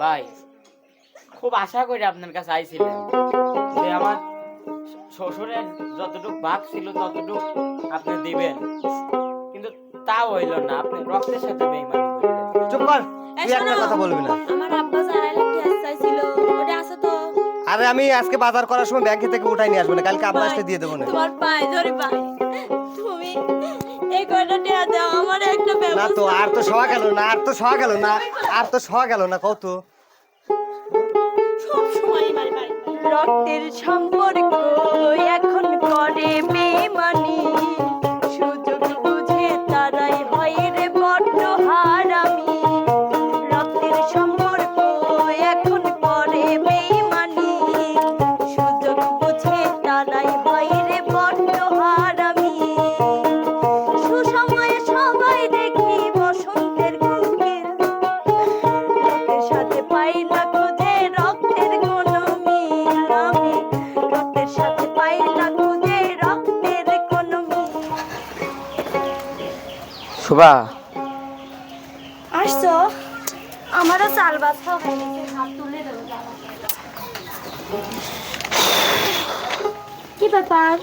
ভাই খুব আশা করি আপনার কাছে আইছিলাম যে আমার শ্বশুরের যতটুকু ভাগ ছিল ততটুকু আপনি দিবেন। কিন্তু তাও হইল না আপনি রক্তের সাথে বেইমানি করলেন। চুপ কর তুই একটা কথা বলবি না। আমার আব্বা চাইছিল ওটা আছে তো। আরে আমি আজকে বাজার করার সময় ব্যাংকে থেকে উঠাই নিয়ে আসব না কালকে আব্বা আসলে দিয়ে দেবো না। তোমার পায়ে ধরে তুমি এই কয়টা টিয়া দাও আমার একটা না তো আর তো শোয়া গেল না আর তো শোয়া গেল না আর তো শোয়া গেল না কত সব সময় মারি মারি রক্তের সম্পর্ক। শুভা আসছো? আমারও চাল বাছা হয়ে গেছে হাত তুলে দেবো কি ব্যাপার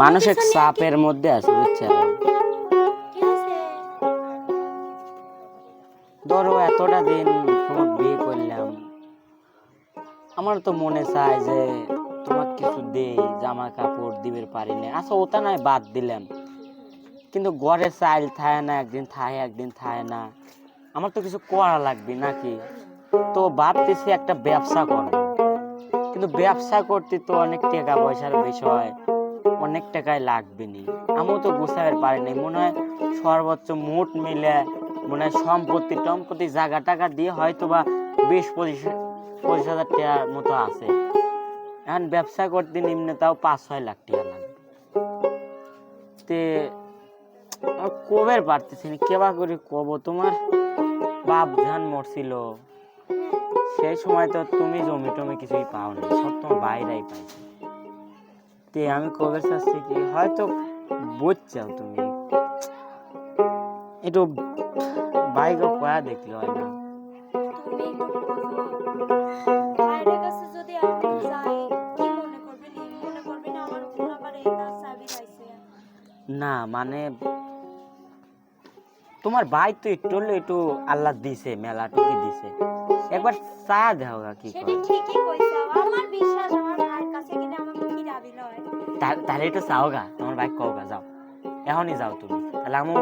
মানসিক চাপের মধ্যে আছে হয়েছে? ধরো এতটা দিন তোমার বিয়ে করলাম। আমার তো মনে চায় যে কিছু দেই, জামা কাপড় দিবের পারি না আচ্ছা ওটা নয় বাদ দিলাম কিন্তু ঘরে চাইল থায় না, একদিন থায় একদিন থায় না। আমার তো কিছু করা লাগবে নাকি? তো ভাবতেছি একটা ব্যবসা করব। কিন্তু ব্যবসা করতে তো অনেক টাকা পয়সার বিষয়, অনেক টাকায় লাগবে নি আমিও তো গুছাবের পারি নাই। মনে হয় সর্বোচ্চ মোট মিলে, মনে হয় সম্পত্তি টম্পত্তি জায়গা টাকা দিয়ে হয়তো বা বিশ পঁচিশ পঁচিশ হাজার টাকার মতো আছে। এখন ব্যবসা করতে নিম্নে তাও পাঁচ ছয় লাখ টাকা লাগবে। তে কবের পারতেছি কেবা করে কব? তোমার বাপ ধান মরছিল। সেই সময় তো তুমি জমি টমি কিছুই পাও না সব তোমার বাইরেই পাইছে। তে, আমি কবের চাচ্ছি কি? হয়তো বুঝছাও তুমি। একটু বাইকে কয়া দেখলে হয় না? না মানে তোমার ভাই তো একটু হলেও একটু আল্লাহ দিছে মেলা টুকি দিছে। একবার চা দেও গা কি সেটা ঠিকই কইছে আমার বিশ্বাস আমার ভাইয়ের কাছে গেলে আমার মুখি দাবি তা- তাহলে একটু চাও গা তোমার ভাই কও গা যাও। এখনই যাও তুমি। তাহলে আমি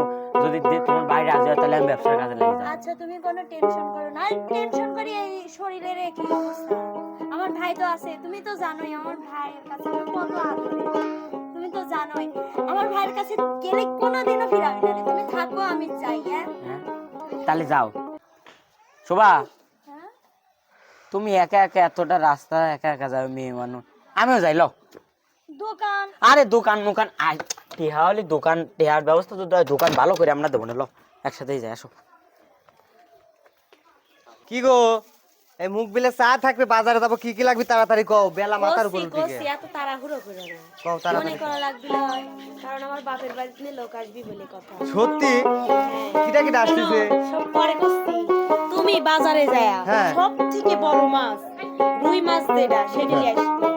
যদি তোমার ভাই রাজি হয় তাহলে আমি ব্যবসার কাজে লেগে যাব। আচ্ছা তুমি কোনো টেনশন করো না। টেনশন করি এই শরীরের কি অবস্থা। আমার ভাই তো আছে তুমি তো জানোই আমার ভাইয়ের কাছে আমি কত আদরে। তো জানোই আমার ভাইয়ের কাছে গেলে কোনোদিনও ফিরাবি না তুমি থাকো আমি যাই হ্যাঁ? হ্যাঁ তাহলে যাও। শোভা হ্যাঁ? তুমি একা একা এতটা রাস্তা একা একা যাবে মেয়ে মানুষ। আমিও যাই লো দোকান। আরে দোকান মোকান আয়। টেহা হলে দোকান টেহার ব্যবস্থা তো দোকান ভালো করে আমরা দেবো না লো একসাথেই যাই আসো। কি গো? এই মুখ বিলে চা থাকবে বাজারে যাব কি কি লাগবে তাড়াতাড়ি কও বেলা মাথার উপর উঠে কষি এত তাড়াহুড়ো করে না। কও মনে করা লাগবে লয় কারণ আমার বাপের বাড়িতে লোক আসবি বলে কথা। সত্যি? হ্যাঁ। কিটা কিটা আসছে সব পরে করছি তুমি বাজারে যায়া হ্যাঁ। সব থেকে বড় মাছ রুই মাছ যেটা সেটা নিয়ে আসবে।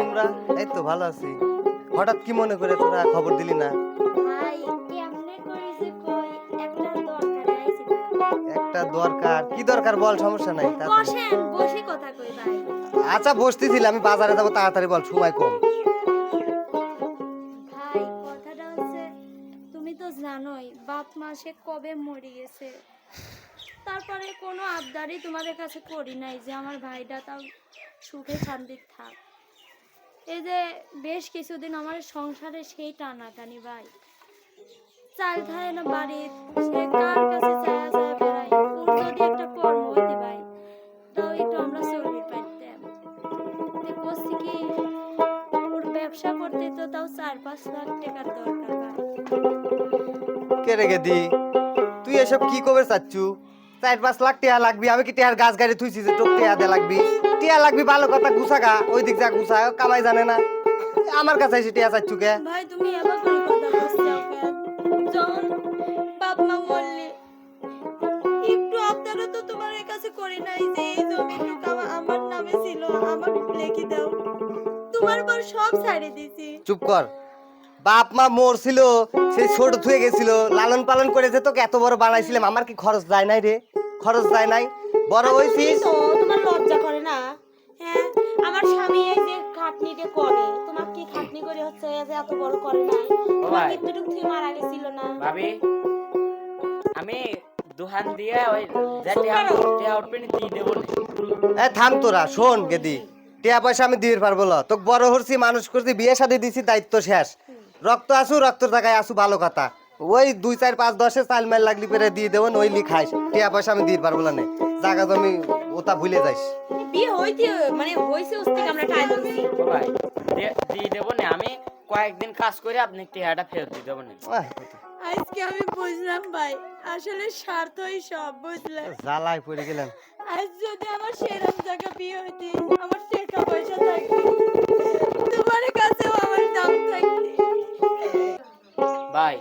তোমরা? এই তো ভালো আছি। হঠাৎ কি মনে করে তোরা খবর দিলি না? একটা দরকার কি দরকার বল সমস্যা নাই। আচ্ছা বসতেছিল আমি বাজারে যাব তাড়াতাড়ি বল সময় কম। তুমি তো জানোই বাপ মাসে কবে মরে গেছে। তারপরে কোনো আবদারই তোমাদের কাছে করি নাই যে আমার ভাইটা তাও সুখে শান্তির থাক। এই যে বেশ কিছুদিন আমার সংসারে সেই টানাটানি, ভাই। চাল খায় না বাড়ির, সে কার কাছে বেড়াই একটা কর্ম ভাই, তাও একটু আমরা করছি কি, ওর ব্যবসা করতে তো তাও চার পাঁচ লাখ টাকার দরকার কে দি তুই এসব কি কবে চাচ্ছু? চার পাঁচ লাখ টিয়া লাগবি, আমি কি টিয়ার গাছ গাড়ি থুইছি যে তোর টিয়া দে লাগবি? টিয়া লাগবি ভালো কথা গুছাগা ওই দিক যা গুছা কামাই জানে না। আমার কাছে এসে টিয়া চাচ্ছু কে? ভাই তুমি এবার করে কথা বলছো যখন বাপ মা মরলে একটু তো তোমার কাছে করি নাই যে এই জমিটুকু আমার নামে ছিল আমার লিখে দাও। তোমার পর সব ছাড়ে দিছি চুপ কর। বাপ মা মরছিল সেই ছোট থুয়ে গেছিল লালন পালন করে যে তোকে এত বড় বানাইছিলাম আমার কি খরচ যায় নাই রে? খরচ যায় নাই? বড় লজ্জা করে না? হ্যাঁ আমার স্বামী এই যে খাটনিটা করে তোমার কি খাটনি করে হচ্ছে এই যে এত বড় করে নাই? তোমার ভাই। মৃত্যুটুক থেকে মারা গেছিল না? ভাবি আমি দুহান দিয়ে ওই যে চুপ টিয়া করো। টিয়া উঠবে না দিয়ে দেবো না। এ থাম তোরা শোন গেদি। টিয়া পয়সা আমি দিতে পারব না তোকে বড় হরছি মানুষ করছি বিয়ে শাদি দিছি দায়িত্ব শেষ। রক্ত আসু রক্ত টাকায় আসু ভালো কথা। ওই দুই চার পাঁচ দশে চাল মাল লাগলি পেরে দিয়ে দেবো ওই লি খাইস টিয়া পয়সা আমি দিতে পারব না নে। জাগা জমি ওটা ভুলে যাইস। বিয়ে হইতে মানে হইছে উস্তে আমরা টাই দিছি। ভাই দিয়ে- দিয়ে দেবো না আমি কয়েকদিন কাজ করে আপনি টিয়াটা ফেরত দিয়ে দেবো না। আজকে আমি বুঝলাম ভাই আসলে স্বার্থই সব বুঝলে? জ্বালায় পড়ে গেলাম আজ যদি আমার সেরম জায়গা বিয়ে হইতে আমার টাকা পয়সা থাকতে তোমার কাছেও আমার দাম থাকতে ভাই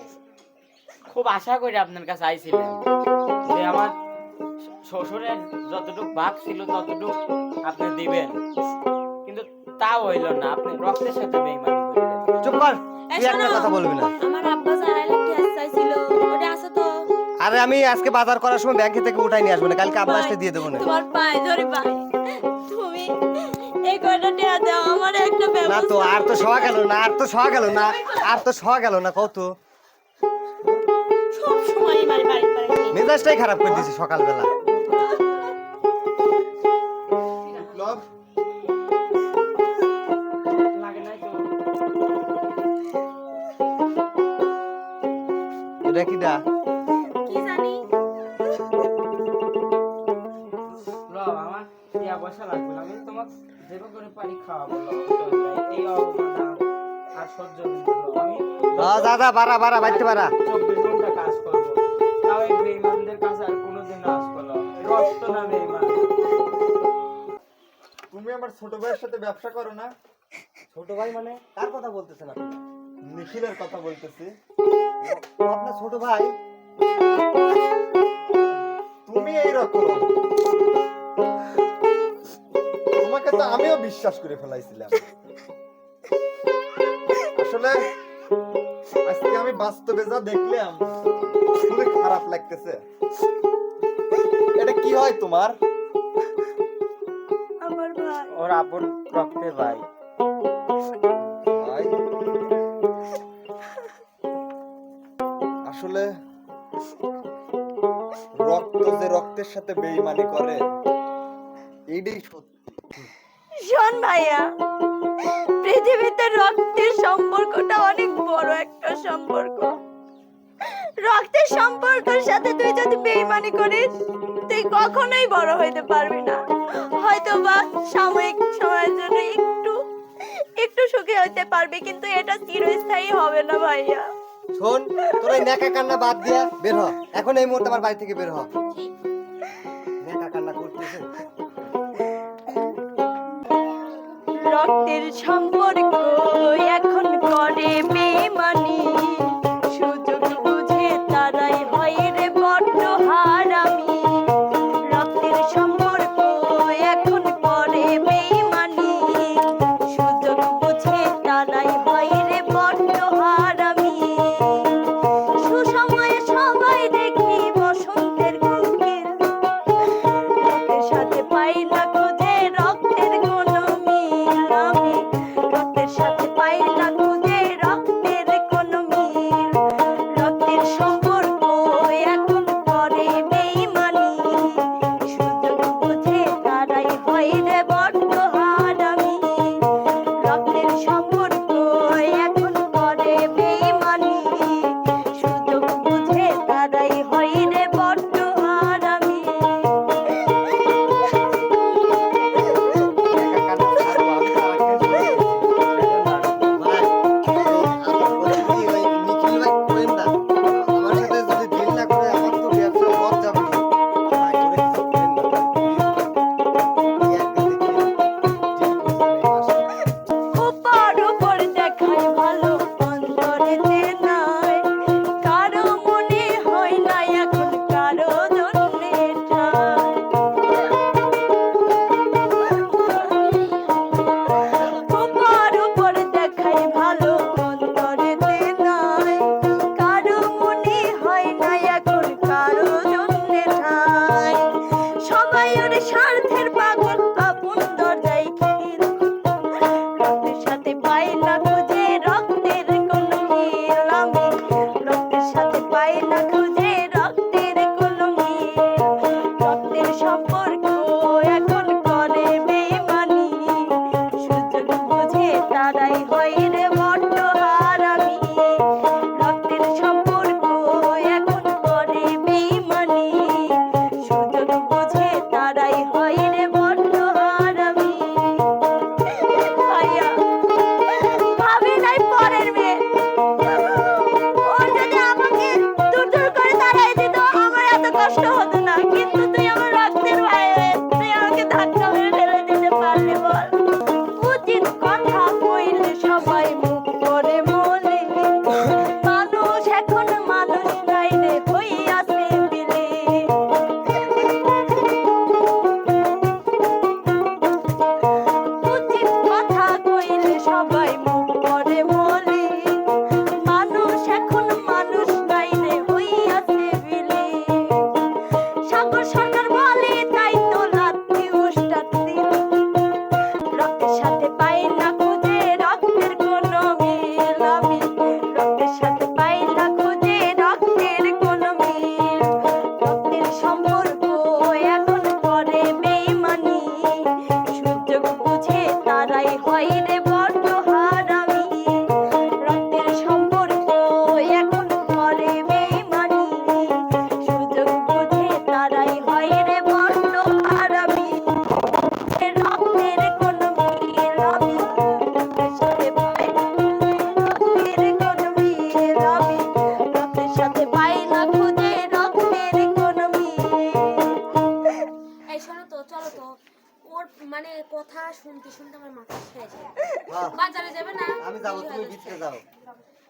খুব আশা করে আপনার কাছে আইছিলেন যে আমার শ্বশুরের যতটুকু ভাগ ছিল ততটুকু আপনি দিবেন। কিন্তু তাও হইল না আপনি রক্তের সাথে বেইমানি করলেন। চুপ কর এই তুই একটা কথা বলবি না। আমার আব্বা যারা লাঠি চাইছিল ওটা আছে তো। আরে আমি আজকে বাজার করার সময় ব্যাংকে থেকে উঠাই নিয়ে আসব না কালকে আব্বা আসলে দিয়ে দেবো না। তোমার পায়ে ধরে ভাই তুমি এই কয়টা টাকা দাও আমার একটা না তো আর তো শোয়া গেল না আর তো শোয়া গেল না আর তো শোয়া গেল না কত? সব সময় বাড়ি বাড়ি বাড়ি। মেজাজটাই খারাপ করে দিয়েছি সকালবেলা। দাদা বাড়া বাড়া বাড়তে বাড়া। চব্বিশ ঘণ্টা কাজ করব। তাও এই বেইমানদের কাছে আর কোনোদিন আস করল রক্ত না বেইমান। তুমি আমার ছোট ভাইয়ের সাথে ব্যবসা করো না। ছোট ভাই মানে? কার কথা বলতেছেন আপনি? নিখিলের কথা বলতেছি। ও আপনার ছোট ভাই? তুমি এইরকম। তোমাকে তো আমিও বিশ্বাস করে ফেলাইছিলাম। আসলে আমি বাস্তবে যা দেখলাম খুবই খারাপ লাগতেছে। এটা কি হয় তোমার? আমার ভাই। ওর আপন রক্তের ভাই। ভাই? আসলে রক্ত যে রক্তের সাথে বেইমানি করে এইটাই সত্যি। শোন ভাইয়া পৃথিবীতে রক্তের সম্পর্কটা অনেক বড় একটা সম্পর্ক। রক্তের সম্পর্কের সাথে তুই যদি বেইমানি করিস, তুই কখনোই বড় হইতে পারবি না। হয়তো বা সাময়িক সময়ের জন্য একটু একটু সুখী হইতে পারবি, কিন্তু এটা চিরস্থায়ী হবে না ভাইয়া। শোন, তোর নেকা কান্না বাদ দিয়া বের হ। এখন এই মুহূর্তে আমার বাড়ি থেকে বের হ। সম্পর্ক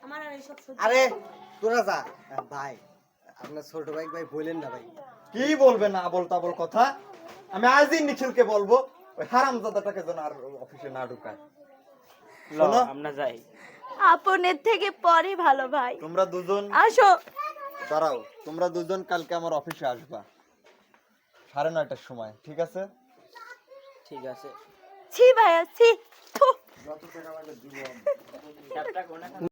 আমার আর এইসব আরে তোরা যা। ভাই আপনার ছোট ভাই ভাই বলেন না ভাই। কি বলবে না আবল তাবল কথা? আমি আজই নিখিলকে বলব ওই হারাম দাদাটাকে যেন আর অফিসে না ঢুকায়। শোনো। আমরা যাই। আপনের থেকে পরে ভালো ভাই। তোমরা দুজন আসো। দাঁড়াও তোমরা দুজন কালকে আমার অফিসে আসবা। সাড়ে নয়টার সময় ঠিক আছে? ঠিক আছে। ছি ভাইয়া ছি।